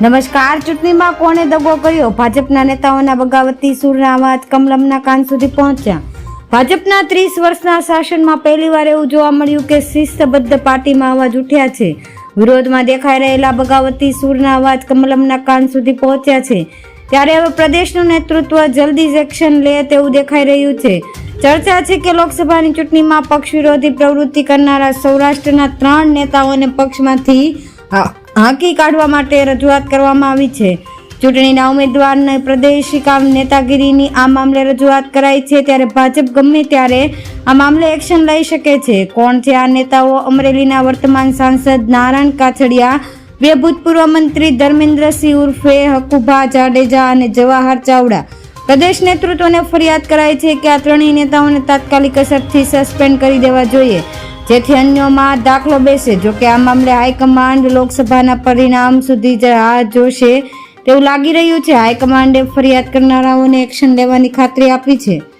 નમસ્કાર. ચૂંટણીમાં કોણે દગો કર્યો? ભાજપના નેતાઓના બગાવતી સૂરના અવાજ કમલમના કાન સુધી પહોંચ્યા. ભાજપના ત્રીસ વર્ષના શાસનમાં પહેલીવાર એવું જોવા મળ્યું કે શિસ્તબદ્ધ પાર્ટીમાં અવાજ ઉઠ્યા છે. વિરોધમાં દેખાઈ રહેલા બગાવતી સૂરના અવાજ કમલમના કાન સુધી પહોંચ્યા છે. ત્યારે હવે પ્રદેશનું નેતૃત્વ જલ્દી જ એક્શન લે તેવું દેખાઈ રહ્યું છે. ચર્ચા છે કે લોકસભાની ચૂંટણીમાં પક્ષ વિરોધી પ્રવૃત્તિ કરનારા સૌરાષ્ટ્રના ત્રણ નેતાઓને પક્ષમાંથી હાંકી કાઢવા માટે રજૂઆત કરવામાં આવી છે. ચૂંટણીના ઉમેદવારને પ્રદેશિકા નેતાગીરીની આ મામલે રજૂઆત કરાઈ છે ત્યારે ભાજપ ગમે ત્યારે આ મામલે એક્શન લઈ શકે છે. કોણ છે આ નેતાઓ? અમરેલીના વર્તમાન સાંસદ નારાયણ કાછડિયા બે ભૂતપૂર્વ મંત્રી ધર્મેન્દ્રસિંહ ઉર્ફે, હકુભા જાડેજા અને જવાહર ચાવડા. પ્રદેશ નેતૃત્વને ફરિયાદ કરાઈ છે કે આ ત્રણેય નેતાઓને તાત્કાલિક અસરથી સસ્પેન્ડ કરી દેવા જોઈએ. જેથી અન્યોમાં દાખલો બેસે. જો કે આ મામલે હાઈકમાન્ડ લોકસભાના પરિણામ સુધી જ રાહ જોશે તેવું લાગી રહ્યું છે. હાઈકમાન્ડે ફરિયાદ કરનારાઓને એક્શન લેવાની ખાતરી આપી છે.